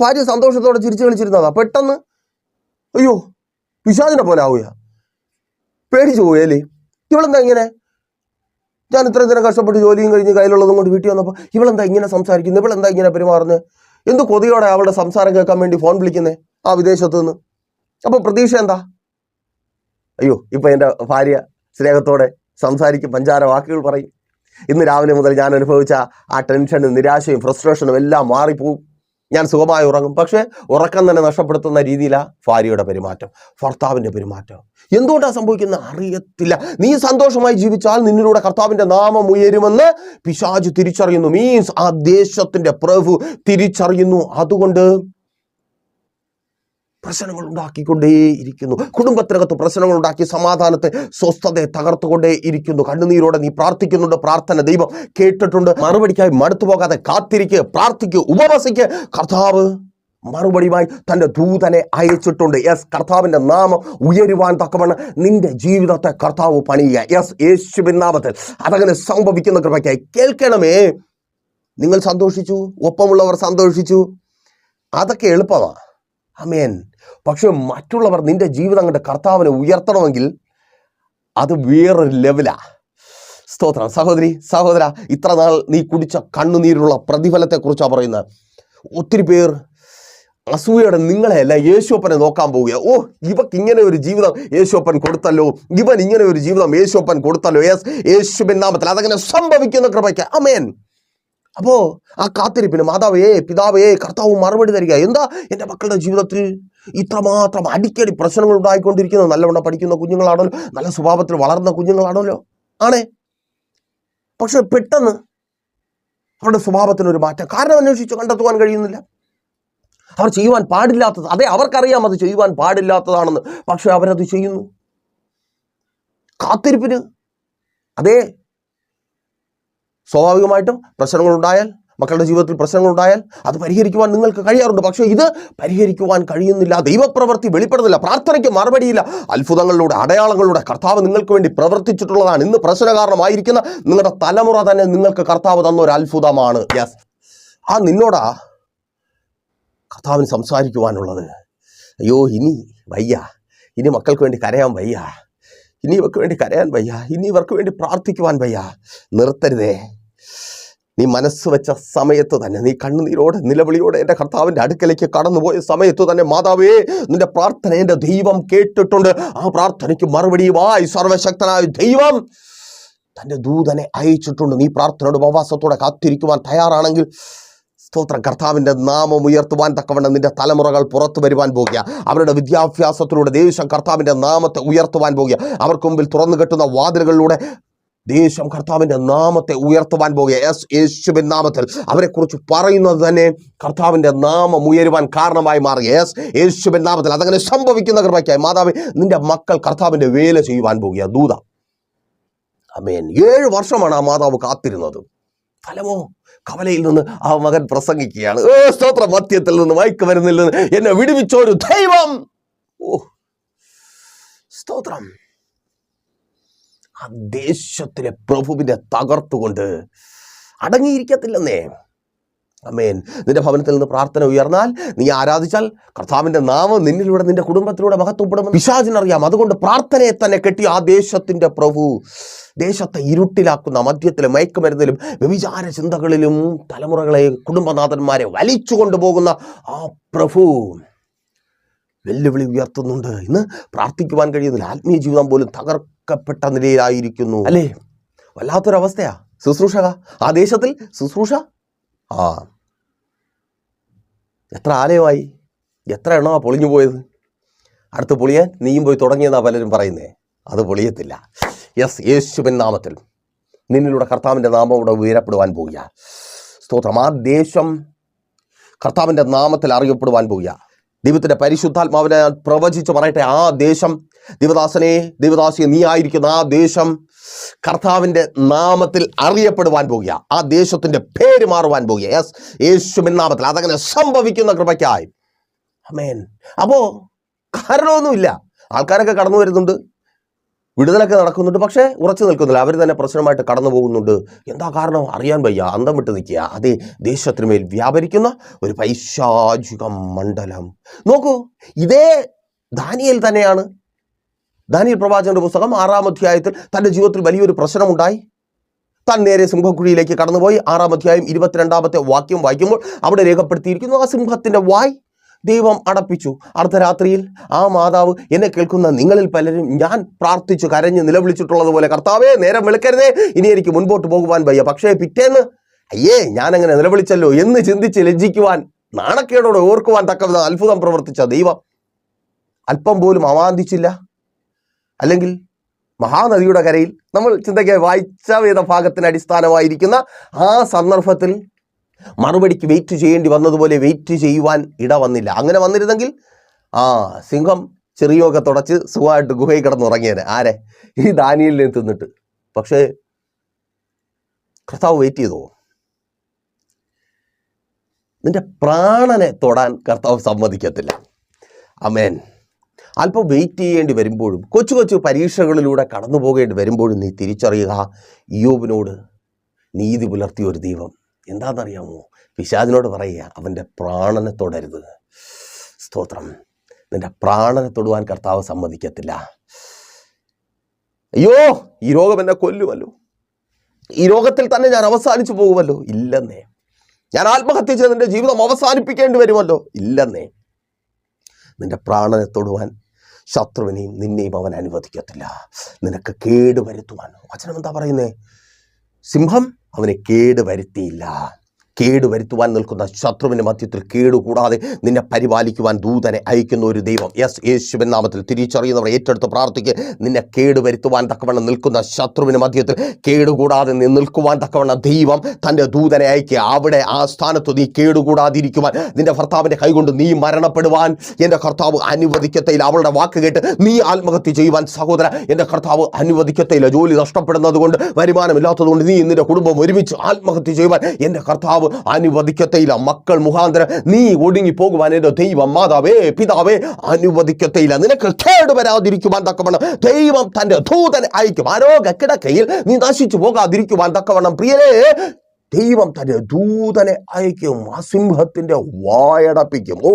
ഭാര്യ സന്തോഷത്തോടെ ചിരിച്ചു കളിച്ചിരുന്നതാ പെട്ടെന്ന് അയ്യോ പിശാചിനെ പോലെ ആവുക പേടിച്ചു പോയല്ലേ ഇവളെന്താ ഇങ്ങനെ? ഞാൻ ഇത്രയും നേരം കഷ്ടപ്പെട്ട് ജോലിയും കഴിഞ്ഞ് കയ്യിലുള്ളതും കൊണ്ട് വീട്ടിൽ വന്നപ്പോൾ ഇവളെന്താ ഇങ്ങനെ സംസാരിക്കുന്നത് ഇവളെന്താ ഇങ്ങനെ പെരുമാറുന്നത് എന്ത് കൊതിയോടെ അവളുടെ സംസാരം കേൾക്കാൻ വേണ്ടി ഫോൺ വിളിക്കുന്നേ? ആ വിദേശത്ത് നിന്ന്. അപ്പോൾ പ്രതീക്ഷ എന്താ? അയ്യോ ഇപ്പൊ എന്റെ ഭാര്യ സ്നേഹത്തോടെ സംസാരിക്കും പഞ്ചാര വാക്കുകൾ പറയും. ഇന്ന് രാവിലെ മുതൽ ഞാൻ അനുഭവിച്ച ആ ടെൻഷനും നിരാശയും ഫ്രസ്ട്രേഷനും എല്ലാം മാറിപ്പോവും ഞാൻ സുഖമായി ഉറങ്ങും. പക്ഷേ ഉറക്കം തന്നെ നഷ്ടപ്പെടുത്തുന്ന രീതിയിലാണ് ഭാര്യയുടെ പെരുമാറ്റം ഭർത്താവിന്റെ പെരുമാറ്റം. എന്തുകൊണ്ടാണ് സംഭവിക്കുന്നത് അറിയത്തില്ല. നീ സന്തോഷമായി ജീവിച്ചാൽ നിന്നിലൂടെ കർത്താവിന്റെ നാമം ഉയരുമെന്ന് പിശാജ് തിരിച്ചറിയുന്നു. മീൻസ് ആ ദേശത്തിന്റെ പ്രഭു തിരിച്ചറിയുന്നു. അതുകൊണ്ട് പ്രശ്നങ്ങൾ ഉണ്ടാക്കിക്കൊണ്ടേയിരിക്കുന്നു കുടുംബത്തിനകത്ത് പ്രശ്നങ്ങൾ ഉണ്ടാക്കി സമാധാനത്തെ സ്വസ്ഥതയെ തകർത്തുകൊണ്ടേ ഇരിക്കുന്നു കണ്ണുനീരോടെ നീ പ്രാർത്ഥിക്കുന്നുണ്ട് പ്രാർത്ഥന ദൈവം കേട്ടിട്ടുണ്ട്. മറുപടിക്കായി മടുത്തു പോകാതെ കാത്തിരിക്കുക പ്രാർത്ഥിക്കുക ഉപവസിക്കുക കർത്താവ് മറുപടിയുമായി തന്റെ ദൂതനെ അയച്ചിട്ടുണ്ട്. യെസ് കർത്താവിന്റെ നാമം ഉയരുവാൻ തക്കവണ്ണം നിന്റെ ജീവിതത്തെ കർത്താവ് പണിയുക. യെസ് യേശുവിൻ നാമത്തിൽ. അതങ്ങനെ സംഭവിക്കുന്ന കൃപയ്ക്കായി കേൾക്കണമേ. നിങ്ങൾ സന്തോഷിച്ചു? ഒപ്പമുള്ളവർ സന്തോഷിച്ചു? അതൊക്കെ എളുപ്പമാണ് അമേൻ പക്ഷെ മറ്റുള്ളവർ നിന്റെ ജീവിതം അങ്ങോട്ട് കർത്താവിനെ ഉയർത്തണമെങ്കിൽ അത് വേറൊരു ലെവലാ സ്തോത്രം. സഹോദരി സഹോദര ഇത്ര നാൾ നീ കുടിച്ച കണ്ണുനീരിലുള്ള പ്രതിഫലത്തെക്കുറിച്ചാണ് പറയുന്നത്. ഒത്തിരി പേർ അസൂയയുടെ നിങ്ങളെയല്ല യേശോപ്പനെ നോക്കാൻ പോവുക ഓ ഇവക്ക് ഇങ്ങനെ ഒരു ജീവിതം യേശോപ്പൻ കൊടുത്തല്ലോ. ഇവൻ ഇങ്ങനെ ഒരു ജീവിതം യേശോപ്പൻ കൊടുത്തല്ലോ. യേശുബിൻ നാമത്തിൽ. അതങ്ങനെ സംഭവിക്കുന്ന കൃപയ്ക്ക്. അമേൻ അപ്പോ ആ കാത്തിരിപ്പിന് മാതാവേ പിതാവേ കർത്താവ് മറുപടി തരിക. എന്താ? എന്റെ മക്കളുടെ ജീവിതത്തിൽ ഇത്രമാത്രം അടിക്കടി പ്രശ്നങ്ങൾ ഉണ്ടായിക്കൊണ്ടിരിക്കുന്നത്. നല്ലവണ്ണം പഠിക്കുന്ന കുഞ്ഞുങ്ങളാണല്ലോ. നല്ല സ്വഭാവത്തിൽ വളർന്ന കുഞ്ഞുങ്ങളാണല്ലോ. ആണേ? പക്ഷെ പെട്ടെന്ന് അവരുടെ സ്വഭാവത്തിനൊരു മാറ്റം. കാരണം അന്വേഷിച്ച് കണ്ടെത്തുവാൻ കഴിയുന്നില്ല. അവർ ചെയ്യുവാൻ പാടില്ലാത്തത് അതെ അവർക്കറിയാം അത് ചെയ്യുവാൻ പാടില്ലാത്തതാണെന്ന്. പക്ഷെ അവരത് ചെയ്യുന്നു. കാത്തിരിപ്പിന് അതെ സ്വാഭാവികമായിട്ടും പ്രശ്നങ്ങളുണ്ടായാൽ മക്കളുടെ ജീവിതത്തിൽ പ്രശ്നങ്ങളുണ്ടായാൽ അത് പരിഹരിക്കുവാൻ നിങ്ങൾക്ക് കഴിയാറുണ്ട്. പക്ഷേ ഇത് പരിഹരിക്കുവാൻ കഴിയുന്നില്ല ദൈവപ്രവൃത്തി വെളിപ്പെടുന്നില്ല പ്രാർത്ഥനയ്ക്ക് മറുപടിയില്ല. അത്ഭുതങ്ങളിലൂടെ അടയാളങ്ങളിലൂടെ കർത്താവ് നിങ്ങൾക്ക് വേണ്ടി പ്രവർത്തിച്ചിട്ടുള്ളതാണ്. ഇന്ന് പ്രശ്ന കാരണമായിരിക്കുന്ന നിങ്ങളുടെ തലമുറ തന്നെ നിങ്ങൾക്ക് കർത്താവ് തന്ന ഒരു അത്ഭുതമാണ്. യെസ് ആ നിന്നോടാ കർത്താവിന് സംസാരിക്കുവാനുള്ളത്. അയ്യോ ഇനി വയ്യ. ഇനി മക്കൾക്ക് വേണ്ടി കരയാൻ വയ്യ. ഇനി ഇവർക്ക് വേണ്ടി കരയാൻ വയ്യ. ഇനി ഇവർക്ക് വേണ്ടി പ്രാർത്ഥിക്കുവാൻ വയ്യ. നിർത്തരുതേ. നീ മനസ്സ് വെച്ച സമയത്ത് തന്നെ നീ കണ്ണുനീരോടെ നിലവിളിയോടെ എന്റെ കർത്താവിന്റെ അടുക്കലേക്ക് കടന്നുപോയ സമയത്ത് തന്നെ മാതാവേ നിന്റെ പ്രാർത്ഥന എന്റെ ദൈവം കേട്ടിട്ടുണ്ട്. ആ പ്രാർത്ഥനയ്ക്ക് മറുപടിയുമായി സർവശക്തനായ ദൈവം തന്റെ ദൂതനെ അയച്ചിട്ടുണ്ട്. നീ പ്രാർത്ഥനയുടെ ഉപവാസത്തോടെ കാത്തിരിക്കുവാൻ തയ്യാറാണെങ്കിൽ സ്തോത്രം. കർത്താവിന്റെ നാമം ഉയർത്തുവാൻ തക്കവണ്ണം നിന്റെ തലമുറകൾ പുറത്തു വരുവാൻ പോകുക. അവരുടെ വിദ്യാഭ്യാസത്തിലൂടെ ദേശം കർത്താവിന്റെ നാമത്തെ ഉയർത്തുവാൻ പോകുക. അവർക്ക് മുമ്പിൽ തുറന്നു കെട്ടുന്ന വാതിലുകളിലൂടെ ദേശം കർത്താവിന്റെ നാമത്തെ ഉയർത്തുവാൻ പോകുക. എസ് യേശുവിൻ നാമത്തിൽ. അവരെക്കുറിച്ച് പറയുന്നത് തന്നെ കർത്താവിന്റെ നാമം ഉയരുവാൻ കാരണമായി മാറുക. എസ് യേശുവിൻ നാമത്തിൽ. അതങ്ങനെ സംഭവിക്കുന്ന കൃപയ്ക്കായി മാതാവ് നിന്റെ മക്കൾ കർത്താവിന്റെ വേല ചെയ്യുവാൻ പോകുക. ദൂത. അമേൻ ഏഴ് വർഷമാണ് ആ മാതാവ് കാത്തിരുന്നത്. ഫലമോ? കവലയിൽ നിന്ന് ആ മകൻ പ്രസംഗിക്കുകയാണ്. ഏ സ്തോത്ര. മധ്യത്തിൽ നിന്ന് മയക്കുമരുന്നിൽ നിന്ന് എന്നെ വിടുവിച്ചൊരു ദൈവം. ഓ സ്തോത്രം. ആ ദേശത്തിലെ പ്രഭുവിനെ തകർത്തുകൊണ്ട് അടങ്ങിയിരിക്കത്തില്ലെന്നേ. അമേൻ നിന്റെ ഭവനത്തിൽ നിന്ന് പ്രാർത്ഥന ഉയർന്നാൽ നീ ആരാധിച്ചാൽ കർത്താവിന്റെ നാമം നിന്നിലൂടെ നിന്റെ കുടുംബത്തിലൂടെ മഹത്വപ്പെടുമെന്ന് പിശാചിനറിയാം. അതുകൊണ്ട് പ്രാർത്ഥനയെ തന്നെ കെട്ടി ആ ദേശത്തിന്റെ പ്രഭു ദേശത്തെ ഇരുട്ടിലാക്കുന്ന മദ്യത്തിലെ മയക്കുമരുന്നിലും വ്യഭിചാര ചിന്തകളിലും തലമുറകളെ കുടുംബനാഥന്മാരെ വലിച്ചു കൊണ്ടുപോകുന്ന ആ പ്രഭു വെല്ലുവിളി ഉയർത്തുന്നുണ്ട്. ഇന്ന് പ്രാർത്ഥിക്കുവാൻ കഴിയുന്നില്ല ആത്മീയ ജീവിതം പോലും തകർക്കപ്പെട്ട നിലയിലായിരിക്കുന്നു. അല്ലേ? വല്ലാത്തൊരവസ്ഥയാ. ശുശ്രൂഷക. ആ ദേശത്തിൽ ശുശ്രൂഷ? ആ. എത്ര ആലയമായി? എത്ര എണ്ണമാ പൊളിഞ്ഞു പോയത്? അടുത്ത് പൊളിയാൻ നീയും പോയി തുടങ്ങിയെന്നാ പലരും പറയുന്നേ. അത് പൊളിയത്തില്ല. യെസ് യേശുവിൻ നാമത്തിൽ. നിന്നിലൂടെ കർത്താവിന്റെ നാമം ഇവിടെ ഉയരപ്പെടുവാൻ പോവുക സ്തോത്രം. ആ ദേശം കർത്താവിന്റെ നാമത്തിൽ അറിയപ്പെടുവാൻ പോവുക ദൈവത്തിന്റെ പരിശുദ്ധാത്മാവിനെ പ്രവചിച്ച് പറയട്ടെ. ആ ദേശം ദേവദാസനെ ദേവദാസിയെ നീ ആയിരിക്കുന്ന ആ ദേശം കർത്താവിന്റെ നാമത്തിൽ അറിയപ്പെടുവാൻ പോകുക. ആ ദേശത്തിന്റെ പേര് മാറുവാൻ പോകുക. യെസ് യേശുവിൻ നാമത്തിൽ അതങ്ങനെ സംഭവിക്കുന്ന കൃപയ്ക്കായി. അമേൻ അപ്പോൾ കാരണമൊന്നുമില്ല. ആൾക്കാരൊക്കെ കടന്നു വരുന്നുണ്ട്. വിടുതലൊക്കെ നടക്കുന്നുണ്ട്. പക്ഷേ ഉറച്ചു നിൽക്കുന്നില്ല. അവർ തന്നെ പ്രശ്നമായിട്ട് കടന്നു പോകുന്നുണ്ട്. എന്താ കാരണം? അറിയാൻ വയ്യ. അന്തം വിട്ട് നിൽക്കുക. അതേ ദേശത്തിന് മേൽ വ്യാപരിക്കുന്ന ഒരു പൈശാചിക മണ്ഡലം. നോക്കൂ ഇതേ ദാനിയേൽ തന്നെയാണ് ദാനിയൽ പ്രവാചകന്റെ പുസ്തകം ആറാം അധ്യായത്തിൽ തന്റെ ജീവിതത്തിൽ വലിയൊരു പ്രശ്നമുണ്ടായി. താൻ നേരെ സിംഹക്കുഴിയിലേക്ക് കടന്നുപോയി. ആറാം അധ്യായം ഇരുപത്തിരണ്ടാമത്തെ വാക്യം വായിക്കുമ്പോൾ അവിടെ രേഖപ്പെടുത്തിയിരിക്കുന്നു ആ സിംഹത്തിന്റെ വായ് ദൈവം അടപ്പിച്ചു. അർദ്ധരാത്രിയിൽ ആ മാതാവ് എന്നെ കേൾക്കുന്ന നിങ്ങളിൽ പലരും ഞാൻ പ്രാർത്ഥിച്ചു കരഞ്ഞ് നിലവിളിച്ചിട്ടുള്ളതുപോലെ കർത്താവേ നേരം വെളുക്കരുതേ. ഇനി എനിക്ക് മുൻപോട്ട് പോകുവാൻ വയ്യ. പക്ഷേ പിറ്റേന്ന് അയ്യേ ഞാനങ്ങനെ നിലവിളിച്ചല്ലോ എന്ന് ചിന്തിച്ച് ലജ്ജിക്കുവാൻ നാണക്കേടോടെ ഓർക്കുവാൻ തക്കവിധം അത്ഭുതം പ്രവർത്തിച്ച ദൈവം അല്പം പോലും അവാന്തിച്ചില്ല. അല്ലെങ്കിൽ മഹാനദിയുടെ കരയിൽ നമ്മൾ ചിന്തയ്ക്ക് വായിച്ച വേദഭാഗത്തിന് അടിസ്ഥാനമായിരിക്കുന്ന ആ സന്ദർഭത്തിൽ മറുപടിക്ക് വെയിറ്റ് ചെയ്യേണ്ടി വന്നതുപോലെ വെയിറ്റ് ചെയ്യുവാൻ ഇട വന്നില്ല. അങ്ങനെ വന്നിരുന്നെങ്കിൽ ആ സിംഹം ചെറിയൊക്കെ തുടച്ച് സുഖമായിട്ട് ഗുഹയിൽ കിടന്നുറങ്ങിയേനെ. ആരെ? ഈ ദാനിയലിനെ തിന്നിട്ട്. പക്ഷേ കർത്താവ് വെയിറ്റ് ചെയ്തോ? നിന്റെ പ്രാണനെ തൊടാൻ കർത്താവ് സമ്മതിക്കത്തില്ല. അമേൻ അല്പം വെയിറ്റ് ചെയ്യേണ്ടി വരുമ്പോഴും കൊച്ചു കൊച്ചു പരീക്ഷകളിലൂടെ കടന്നു പോകേണ്ടി വരുമ്പോഴും നീ തിരിച്ചറിയുക യോബിനോട് നീതി പുലർത്തിയ ഒരു ദൈവം. എന്താണെന്നറിയാമോ? പിശാദിനോട് പറയുക അവന്റെ പ്രാണനെ തൊടരുത്. സ്തോത്രം. നിന്റെ പ്രാണനെ തൊടുവാൻ കർത്താവ് സമ്മതിക്കത്തില്ല. അയ്യോ ഈ രോഗം എന്നെ കൊല്ലുമല്ലോ ഈ രോഗത്തിൽ തന്നെ ഞാൻ അവസാനിച്ചു പോകുമല്ലോ. ഇല്ലെന്നേ. ഞാൻ ആത്മഹത്യ ചെയ്ത് നിന്റെ ജീവിതം അവസാനിപ്പിക്കേണ്ടി വരുമല്ലോ. ഇല്ലെന്നേ. നിന്റെ പ്രാണനെ തൊടുവാൻ ശത്രുവിനെയും നിന്നെയും അവൻ അനുവദിക്കത്തില്ല. നിനക്ക് കേട് വരുത്തുവാൻ വചനം എന്താ പറയുന്നേ? സിംഹം അവനെ കേട് വരുത്തിയില്ല കേടുവരുത്തുവാൻ നിൽക്കുന്ന ശത്രുവിന്റെ മധ്യത്തിൽ കേടുകൂടാതെ നിന്നെ പരിപാലിക്കുവാൻ ദൂതനെ അയക്കുന്ന ഒരു ദൈവം. യെസ് യേശുവിൻ നാമത്തിൽ തിരിച്ചറിയുന്നവർ ഏറ്റെടുത്ത് പ്രാർത്ഥിക്ക്. നിന്നെ കേടുവരുത്തുവാൻ തക്കവണ്ണം നിൽക്കുന്ന ശത്രുവിന് മധ്യത്തിൽ കേടുകൂടാതെ നീ നിൽക്കുവാൻ തക്കവണ്ണം ദൈവം തന്റെ ദൂതനെ അയക്കുക അവിടെ ആ സ്ഥാനത്ത് നീ കേടുകൂടാതിരിക്കുവാൻ നിന്റെ ഭർത്താവിന്റെ കൈകൊണ്ട് നീ മരണപ്പെടുവാൻ എന്റെ കർത്താവ് അനുവദിക്കത്തയിൽ അവളുടെ വാക്ക് കേട്ട് നീ ആത്മഹത്യ ചെയ്യുവാൻ സഹോദര എന്റെ കർത്താവ് അനുവദിക്കത്തയില്ല. ജോലി നഷ്ടപ്പെടുന്നത് കൊണ്ട് വരുമാനമില്ലാത്തത് കൊണ്ട് നീ നിന്റെ കുടുംബം ഒരുമിച്ച് ആത്മഹത്യ ചെയ്യുവാൻ എന്റെ കർത്താവ് അനുവദിക്കത്തില്ല മക്കൾ മുഖാന്തരം നീ ഒടുങ്ങി പോകുവാൻ എന്റെ ദൈവം മാതാവേ പിതാവേ അനുവദിക്കത്തേയില്ല. നിനക്ക് കേട് വരാതിരിക്കുവാൻ തക്കവണ്ണം ദൈവം തന്റെ ദൂതനെ അയക്കും. ആരോഗ്യ കിടക്കയിൽ നീ നശിച്ചു പോകാതിരിക്കുവാൻ തക്കവണ്ണം. പ്രിയരേ ദൈവം തന്റെ ദൂതനെ അയക്കും ആ സിംഹത്തിന്റെ വായടപ്പിക്കും ഓ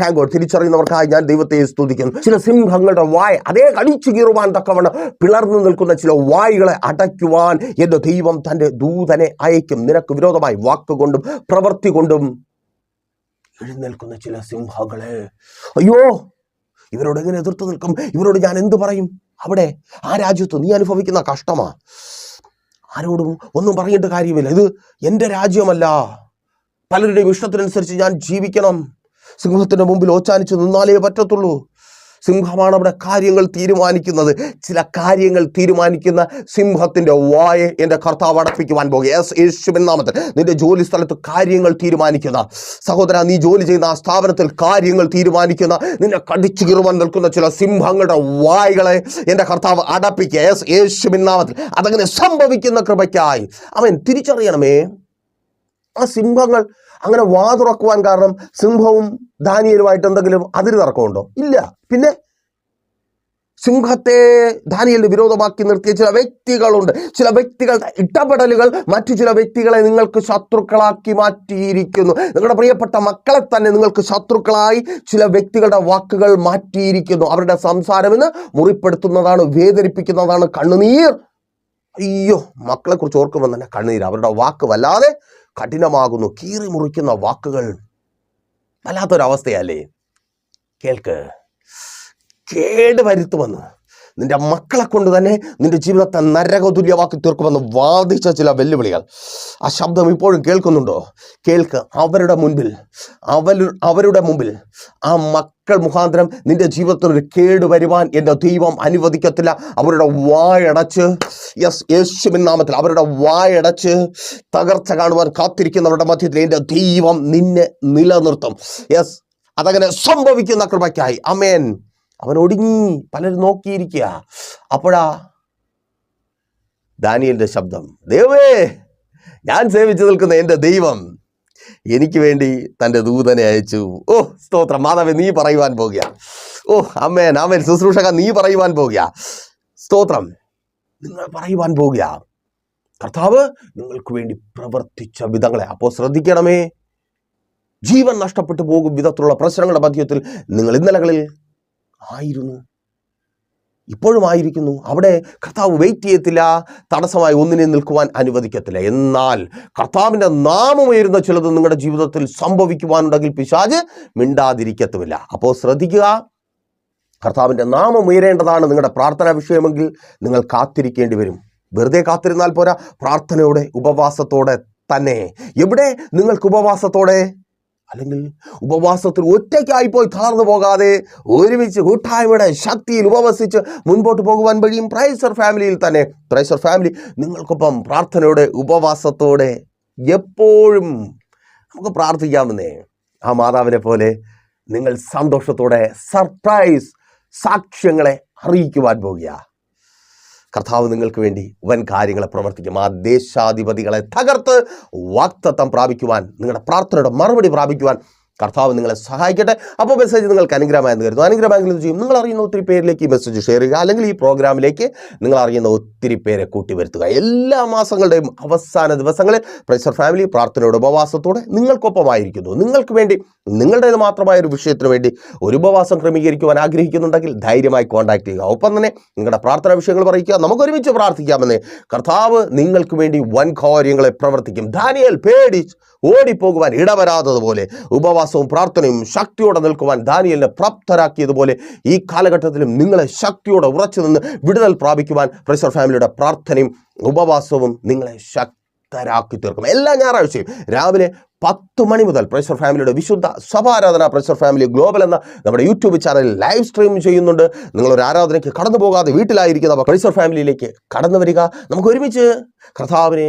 താങ്കോ തിരിച്ചറിയുന്നവർക്കായി ഞാൻ ദൈവത്തെ സ്തുതിക്കുന്നു. ചില സിംഹങ്ങളുടെ വായ അതേ കടിച്ചു കീറുവാൻ തക്കവണ്ണം പിളർന്നു നിൽക്കുന്ന ചില വായികളെ അടയ്ക്കുവാൻ എന്റെ ദൈവം തന്റെ ദൂതനെ അയക്കും. നിനക്ക് വിരോധമായി വാക്കുകൊണ്ടും പ്രവൃത്തി കൊണ്ടും എഴുന്നേൽക്കുന്ന ചില സിംഹങ്ങളെ. അയ്യോ ഇവരോട് എങ്ങനെ എതിർത്ത് നിൽക്കും? ഇവരോട് ഞാൻ എന്തു പറയും? അവിടെ ആ രാജ്യത്ത് നീ അനുഭവിക്കുന്ന കഷ്ടമാ. ആരോടും ഒന്നും പറഞ്ഞിട്ട് കാര്യമില്ല. ഇത് എന്റെ രാജ്യമല്ല. പലരുടെയും ഇഷ്ടത്തിനനുസരിച്ച് ഞാൻ ജീവിക്കണം. സിംഹത്തിന്റെ മുമ്പിൽ ഓച്ചാനിച്ച് നിന്നാലേ പറ്റത്തുള്ളൂ. സിംഹമാണ് അവിടെ കാര്യങ്ങൾ തീരുമാനിക്കുന്നത്. ചില കാര്യങ്ങൾ തീരുമാനിക്കുന്ന സിംഹത്തിന്റെ വായ എന്റെ കർത്താവ് അടപ്പിക്കുവാൻ പോകുക യെസ് യേശുവിൻ നാമത്തിൽ നിന്റെ ജോലി സ്ഥലത്ത് കാര്യങ്ങൾ തീരുമാനിക്കുന്ന സഹോദര നീ ജോലി ചെയ്യുന്ന ആ സ്ഥാപനത്തിൽ കാര്യങ്ങൾ തീരുമാനിക്കുന്ന നിന്നെ കടിച്ചു കീറുവാൻ നിൽക്കുന്ന ചില സിംഹങ്ങളുടെ വായകളെ എന്റെ കർത്താവ് അടപ്പിക്കുക. യെസ് യേശുവിൻ നാമത്തിൽ അതങ്ങനെ സംഭവിക്കുന്ന കൃപയ്ക്കായി. അവൻ തിരിച്ചറിയണമേ. ആ സിംഹങ്ങൾ അങ്ങനെ വാ തുറക്കുവാൻ കാരണം സിംഹവും ദാനിയലുമായിട്ട് എന്തെങ്കിലും അതിര് തർക്കമുണ്ടോ? ഇല്ല. പിന്നെ സിംഹത്തെ ധാനിയലിന് വിരോധമാക്കി നിർത്തിയ ചില വ്യക്തികളുണ്ട്. ചില വ്യക്തികളുടെ ഇടപെടലുകൾ മറ്റു ചില വ്യക്തികളെ നിങ്ങൾക്ക് ശത്രുക്കളാക്കി മാറ്റിയിരിക്കുന്നു. നിങ്ങളുടെ പ്രിയപ്പെട്ട മക്കളെ തന്നെ നിങ്ങൾക്ക് ശത്രുക്കളായി ചില വ്യക്തികളുടെ വാക്കുകൾ മാറ്റിയിരിക്കുന്നു. അവരുടെ സംസാരം മുറിപ്പെടുത്തുന്നതാണ് വേദനിപ്പിക്കുന്നതാണ് കണ്ണുനീർ. അയ്യോ മക്കളെക്കുറിച്ച് ഓർക്കുമ്പോൾ തന്നെ കണ്ണുനീർ അവരുടെ വാക്ക് വല്ലാതെ കഠിനമാകുന്നു. കീറി മുറിക്കുന്ന വാക്കുകൾ വല്ലാത്തൊരവസ്ഥയല്ലേ? കേൾക്ക്. കേട് വരുത്തുമെന്ന് നിന്റെ മക്കളെ കൊണ്ട് തന്നെ നിന്റെ ജീവിതത്തെ നരകതുല്യമാക്കി തീർക്കുമെന്ന് വാദിച്ച ചില വെല്ലുവിളികൾ. ആ ശബ്ദം ഇപ്പോഴും കേൾക്കുന്നുണ്ടോ? കേൾക്ക്. അവരുടെ മുൻപിൽ അവരു അവരുടെ മുമ്പിൽ ആ മക്കൾ മുഖാന്തരം നിന്റെ ജീവിതത്തിൽ ഒരു കേട് വരുവാൻ എന്റെ ദൈവം അനുവദിക്കത്തില്ല. അവരുടെ വായടച്ച് യെസ് യേശുവിൻ നാമത്തിൽ അവരുടെ വായടച്ച് തകർച്ച കാണുവാൻ കാത്തിരിക്കുന്നവരുടെ മധ്യത്തിൽ എന്റെ ദൈവം നിന്നെ നിലനിർത്തും. യെസ് അതങ്ങനെ സംഭവിക്കുന്ന കൃപയ്ക്കായി. അമേൻ. അവൻ ഒടുങ്ങി. പലരും നോക്കിയിരിക്കുക. അപ്പോഴാ ദാനിയലിന്റെ ശബ്ദം ദൈവമേ ഞാൻ സേവിച്ചു നിൽക്കുന്ന എന്റെ ദൈവം എനിക്ക് വേണ്ടി തന്റെ ദൂതനെ അയച്ചു. ഓ സ്തോത്രം. മാതാവേ നീ പറയുവാൻ പോകുക. ഓ അമ്മേ അമ്മേൻ ശുശ്രൂഷക നീ പറയുവാൻ പോകുക. സ്തോത്രം. നിങ്ങൾ പറയുവാൻ പോകുക. കർത്താവ് നിങ്ങൾക്ക് വേണ്ടി പ്രവർത്തിച്ച വിധങ്ങളെ. അപ്പോൾ ശ്രദ്ധിക്കണമേ. ജീവൻ നഷ്ടപ്പെട്ടു പോകും വിധത്തിലുള്ള പ്രശ്നങ്ങളുടെ മധ്യത്തിൽ നിങ്ങൾ ഇന്നലകളിൽ ആയിരുന്നു. ഇപ്പോഴും ആയിരിക്കുന്നു. അവിടെ കർത്താവ് വെയിറ്റ് ചെയ്യത്തില്ല. തടസ്സമായി ഒന്നിനെ നിൽക്കുവാൻ അനുവദിക്കത്തില്ല. എന്നാൽ കർത്താവിന്റെ നാമം ഉയരുന്ന ചിലത് നിങ്ങളുടെ ജീവിതത്തിൽ സംഭവിക്കുവാനുണ്ടെങ്കിൽ പിശാജ് മിണ്ടാതിരിക്കത്തുമില്ല. അപ്പോൾ ശ്രദ്ധിക്കുക കർത്താവിന്റെ നാമം ഉയരേണ്ടതാണ് നിങ്ങളുടെ പ്രാർത്ഥനാ വിഷയമെങ്കിൽ നിങ്ങൾ കാത്തിരിക്കേണ്ടി വരും. വെറുതെ കാത്തിരുന്നാൽ പോരാ പ്രാർത്ഥനയോടെ ഉപവാസത്തോടെ തന്നെ. എവിടെ നിങ്ങൾക്ക് ഉപവാസത്തോടെ? അല്ലെങ്കിൽ ഉപവാസത്തിൽ ഒറ്റയ്ക്കായി പോയി തളർന്നു പോകാതെ ഒരുമിച്ച് കൂട്ടായ്മയുടെ ശക്തിയിൽ ഉപവസിച്ച് മുൻപോട്ട് പോകുവാൻ വഴിയും പ്രൈസർ ഫാമിലിയിൽ തന്നെ. പ്രൈസർ ഫാമിലി നിങ്ങൾക്കൊപ്പം പ്രാർത്ഥനയോടെ ഉപവാസത്തോടെ എപ്പോഴും നമുക്ക് പ്രാർത്ഥിക്കാമെന്നേ ആ മാതാവിനെ പോലെ നിങ്ങൾ സന്തോഷത്തോടെ സർപ്രൈസ് സാക്ഷ്യങ്ങളെ അറിയിക്കുവാൻ പോകുക. കർത്താവ് നിങ്ങൾക്ക് വേണ്ടി വൻ കാര്യങ്ങളെ പ്രവർത്തിക്കും. ആ ദേശാധിപതികളെ തകർത്ത് വാക്തത്വം പ്രാപിക്കുവാൻ നിങ്ങളുടെ പ്രാർത്ഥനയുടെ മറുപടി പ്രാപിക്കുവാൻ കർത്താവ് നിങ്ങളെ സഹായിക്കട്ടെ. അപ്പോൾ മെസ്സേജ് നിങ്ങൾക്ക് അനുഗ്രഹമായെന്ന് കരുതുന്നു. അനുഗ്രഹമായെങ്കിൽ എന്ത് ചെയ്യും നിങ്ങൾ അറിയുന്ന ഒത്തിരി പേരിലേക്ക് ഈ മെസ്സേജ് ഷെയർ ചെയ്യുക. അല്ലെങ്കിൽ ഈ പ്രോഗ്രാമിലേക്ക് നിങ്ങൾ അറിയുന്ന ഒത്തിരി പേരെ കൂട്ടി വരുത്തുക. എല്ലാ മാസങ്ങളുടെയും അവസാന ദിവസങ്ങളിൽ പ്രൈസർ ഫാമിലി പ്രാർത്ഥനയുടെ ഉപവാസത്തോടെ നിങ്ങൾക്കൊപ്പമായിരിക്കുന്നു. നിങ്ങൾക്ക് വേണ്ടി നിങ്ങളുടേത് മാത്രമായ ഒരു വിഷയത്തിന് വേണ്ടി ഒരു ഉപവാസം ക്രമീകരിക്കുവാൻ ആഗ്രഹിക്കുന്നുണ്ടെങ്കിൽ ധൈര്യമായി കോൺടാക്ട് ചെയ്യുക. ഒപ്പം തന്നെ നിങ്ങളുടെ പ്രാർത്ഥനാ വിഷയങ്ങൾ പറയുക. നമുക്ക് ഒരുമിച്ച് പ്രാർത്ഥിക്കാമെന്ന് കർത്താവ് നിങ്ങൾക്ക് വേണ്ടി വൻ കാര്യങ്ങളെ പ്രവർത്തിക്കും. ധാനിയൽ പേടി ഓടിപ്പോകുവാൻ ഇടവരാത്തതുപോലെ ഉപവാസവും പ്രാർത്ഥനയും ശക്തിയോടെ നിൽക്കുവാൻ ദാനിയലിനെ പ്രാപ്തരാക്കിയതുപോലെ ഈ കാലഘട്ടത്തിലും നിങ്ങളെ ശക്തിയോടെ ഉറച്ചു നിന്ന് വിടുതൽ പ്രാപിക്കുവാൻ പ്രസർ ഫാമിലിയുടെ പ്രാർത്ഥനയും ഉപവാസവും നിങ്ങളെ ശക്തരാക്കി തീർക്കും. എല്ലാ ഞായറാഴ്ചയും രാവിലെ പത്ത് മണി മുതൽ പ്രസർ ഫാമിലിയുടെ വിശുദ്ധ സഭാരാധന പ്രസർ ഫാമിലി ഗ്ലോബൽ എന്ന നമ്മുടെ യൂട്യൂബ് ചാനലിൽ ലൈവ് സ്ട്രീം ചെയ്യുന്നുണ്ട്. നിങ്ങളൊരു ആരാധനയ്ക്ക് കടന്നു പോകാതെ വീട്ടിലായിരിക്കുന്ന പ്രസർ ഫാമിലിയിലേക്ക് കടന്നു വരിക. നമുക്ക് ഒരുമിച്ച് കർത്താവിനെ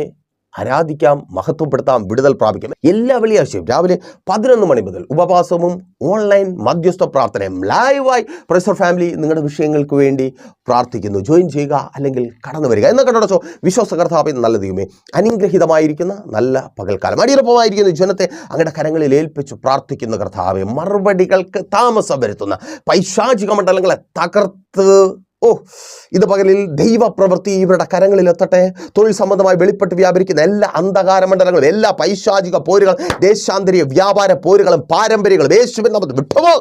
ആരാധിക്കാം മഹത്വപ്പെടുത്താം വിടുതൽ പ്രാപിക്കാം. എല്ലാ വെള്ളിയാഴ്ചയും രാവിലെ പതിനൊന്ന് മണി മുതൽ ഉപവാസവും ഓൺലൈൻ മധ്യസ്ഥ പ്രാർത്ഥനയും ലൈവായി പ്രൊഫസർ ഫാമിലി നിങ്ങളുടെ വിഷയങ്ങൾക്ക് വേണ്ടി പ്രാർത്ഥിക്കുന്നു. ജോയിൻ ചെയ്യുക അല്ലെങ്കിൽ കടന്നു വരിക. എന്നൊക്കെ അടച്ചോ വിശ്വാസ കർത്താവ് നല്ല ദൈവമേ അനുഗ്രഹീതമായിരിക്കുന്ന നല്ല പകൽക്കാലം. അടിയറപ്പമായിരിക്കുന്ന ജനത്തെ അങ്ങയുടെ കരങ്ങളിൽ ഏൽപ്പിച്ച് പ്രാർത്ഥിക്കുന്ന കർത്താവെ മറുപടികൾക്ക് താമസം വരുത്തുന്ന പൈശാചിക മണ്ഡലങ്ങളെ തകർത്ത് ഓ ഇത് പകലിൽ ദൈവപ്രവൃത്തി ഇവരുടെ കരങ്ങളിൽ എത്തട്ടെ. തൊഴിൽ സംബന്ധമായി വെളിപ്പെട്ട് വ്യാപരിക്കുന്ന എല്ലാ അന്ധകാര മണ്ഡലങ്ങളും എല്ലാ പൈശാചിക പോരുകൾ ദേശാന്തരീയ വ്യാപാര പോരുകളും പാരമ്പര്യങ്ങളും യേശുവിൻ നമുക്ക് വിട്ടുപോ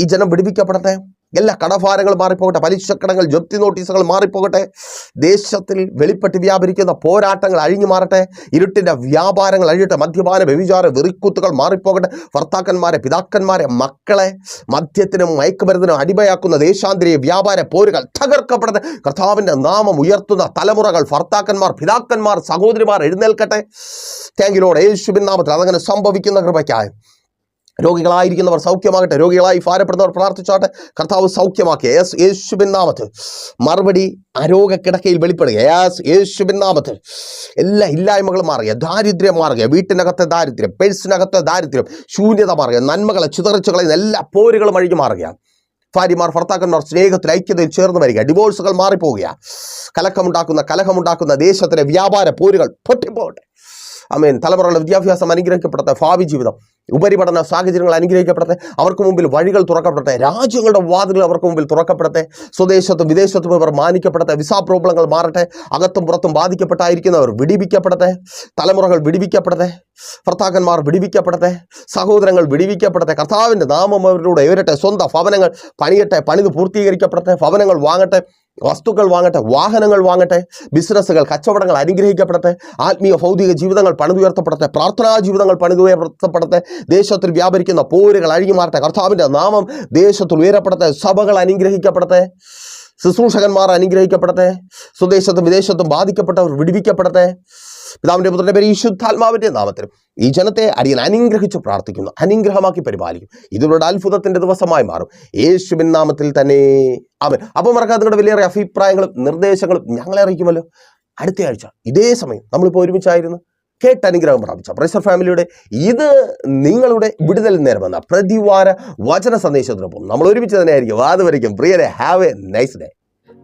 ഈ ജനം വിടുവിക്കപ്പെടട്ടെ. എല്ലാ കടഭാരങ്ങൾ മാറിപ്പോകട്ടെ പലിശക്കടങ്ങൾ ജപ്തി നോട്ടീസുകൾ മാറിപ്പോകട്ടെ. ദേശത്തിൽ വെളിപ്പെട്ട് വ്യാപരിക്കുന്ന പോരാട്ടങ്ങൾ അഴിഞ്ഞു മാറട്ടെ. ഇരുട്ടിന്റെ വ്യാപാരങ്ങൾ അഴിയട്ടെ. മദ്യപാന വ്യഭിചാര വെറിക്കുത്തുകൾ മാറിപ്പോകട്ടെ. ഭർത്താക്കന്മാരെ പിതാക്കന്മാരെ മക്കളെ മദ്യത്തിനും മയക്കുമരുന്നിനും അടിമയാക്കുന്ന ദേശാന്തരീയ വ്യാപാര പോരുകൾ തകർക്കപ്പെടട്ടെ. കർത്താവിന്റെ നാമം ഉയർത്തുന്ന തലമുറകൾ ഭർത്താക്കന്മാർ പിതാക്കന്മാർ സഹോദരിമാർ എഴുന്നേൽക്കട്ടെ. താങ്കിലോട് യേശുബിൻ നാമത്തിൽ അതങ്ങനെ സംഭവിക്കുന്ന കൃപയ്ക്കായി. രോഗികളായിരിക്കുന്നവർ സൗഖ്യമാകട്ടെ. രോഗികളായി ഭാരപ്പെടുന്നവർ പ്രാർത്ഥിച്ചാട്ടെ കർത്താവ് സൗഖ്യമാക്കി. യേസ് യേശുബിൻ നാമത്തിൽ മറുപടി അരോഗ കിടക്കയിൽ വെളിപ്പെടുക. യേസ് യേശുബിൻ നാമത്തിൽ എല്ലാ ഇല്ലായ്മകളും മാറുക. ദാരിദ്ര്യം മാറുക. വീട്ടിനകത്തെ ദാരിദ്ര്യം പേഴ്സിനകത്തെ ദാരിദ്ര്യം ശൂന്യത മാറുക. നന്മകളെ ചിതറിച്ചു കളയുന്ന എല്ലാ പോരുകളും അഴിഞ്ഞു മാറുക. ഭാര്യമാർ ഭർത്താക്കന്മാർ സ്നേഹത്തിൽ ഐക്യതയിൽ ചേർന്ന് വരിക. ഡിവോഴ്സുകൾ മാറിപ്പോവുക കലക്കമുണ്ടാക്കുന്ന കലഹമുണ്ടാക്കുന്ന ദേശത്തിലെ വ്യാപാര പോരുകൾ പൊട്ടിപ്പോട്ടെ അമേൻ. തലമുറകളുടെ വിദ്യാഭ്യാസം അനുഗ്രഹിക്കപ്പെടട്ടെ ഭാവി ജീവിതം. ഉപരിപഠന സാഹചര്യങ്ങൾ അനുഗ്രഹിക്കപ്പെടട്ടെ അവർക്ക് മുമ്പിൽ വഴികൾ തുറക്കപ്പെടട്ടെ രാജ്യങ്ങളുടെ വാതിലുകൾ അവർക്ക് മുമ്പിൽ തുറക്കപ്പെടട്ടെ സ്വദേശത്തും വിദേശത്തും ഇവർ മാനിക്കപ്പെടട്ടെ വിസാ പ്രോബ്ലങ്ങൾ മാറട്ടെ അകത്തും പുറത്തും ബാധിക്കപ്പെട്ടായിരിക്കുന്നവർ വിടിവിക്കപ്പെടട്ടെ തലമുറകൾ വിടിവിക്കപ്പെടട്ടെ ഭർത്താക്കന്മാർ വിടിവിക്കപ്പെടട്ടെ സഹോദരങ്ങൾ വിടിവിക്കപ്പെടട്ടെ കർത്താവിന്റെ നാമം അവരിലൂടെ ഉയരട്ടെ സ്വന്തം ഭവനങ്ങൾ പണിയട്ടെ പണിത് പൂർത്തീകരിക്കപ്പെടട്ടെ ഭവനങ്ങൾ വാങ്ങട്ടെ വസ്തുക്കൾ വാങ്ങട്ടെ വാഹനങ്ങൾ വാങ്ങട്ടെ ബിസിനസ്സുകൾ കച്ചവടങ്ങൾ അനുഗ്രഹിക്കപ്പെടട്ടെ ആത്മീയ ഭൗതിക ജീവിതങ്ങൾ പണിതുയർത്തപ്പെടട്ടെ പ്രാർത്ഥനാ ജീവിതങ്ങൾ പണിതുയർത്തപ്പെടട്ടെ ദേശത്തിൽ വ്യാപരിക്കുന്ന പോരുകൾ അഴിഞ്ഞു മാറട്ടെ കർത്താവിന്റെ നാമം ദേശത്തിൽ ഉയരപ്പെടട്ടെ സഭകൾ അനുഗ്രഹിക്കപ്പെടട്ടെ ശുശ്രൂഷകന്മാർ അനുഗ്രഹിക്കപ്പെടട്ടെ സ്വദേശത്തും വിദേശത്തും ബാധിക്കപ്പെട്ടവർ വിടുവിക്കപ്പെടട്ടെ പിതാവിന്റെ പുത്രന്റെ പേര് ഈ ശുദ്ധാത്മാവിന്റെ നാമത്തിലും ഈ ജനത്തെ അടിയൻ അനുഗ്രഹിച്ച് പ്രാർത്ഥിക്കുന്നു അനുഗ്രഹമാക്കി പരിപാലിക്കും. ഇതിലൂടെ അത്ഭുതത്തിന്റെ ദിവസമായി മാറും. യേശുവിൻ നാമത്തിൽ തന്നെ. അവൻ അപ്പോൾ മറക്കാതെ നിങ്ങളുടെ വലിയ അഭിപ്രായങ്ങളും നിർദ്ദേശങ്ങളും ഞങ്ങളെ അറിയിക്കുമല്ലോ. അടുത്ത ആഴ്ച ഇതേ സമയം നമ്മളിപ്പോൾ ഒരുമിച്ചായിരുന്നു കേട്ട് അനുഗ്രഹം പ്രാപിച്ച പ്രൈസർ ഫാമിലിയുടെ ഇത് നിങ്ങളുടെ വിടുതൽ നേരമെന്ന പ്രതിവാര വചന സന്ദേശത്തിനൊപ്പം നമ്മൾ ഒരുമിച്ച് തന്നെ ആയിരിക്കും അതുവരെയും പ്രിയരെ ഹാവ് എ നൈസ് ഡേ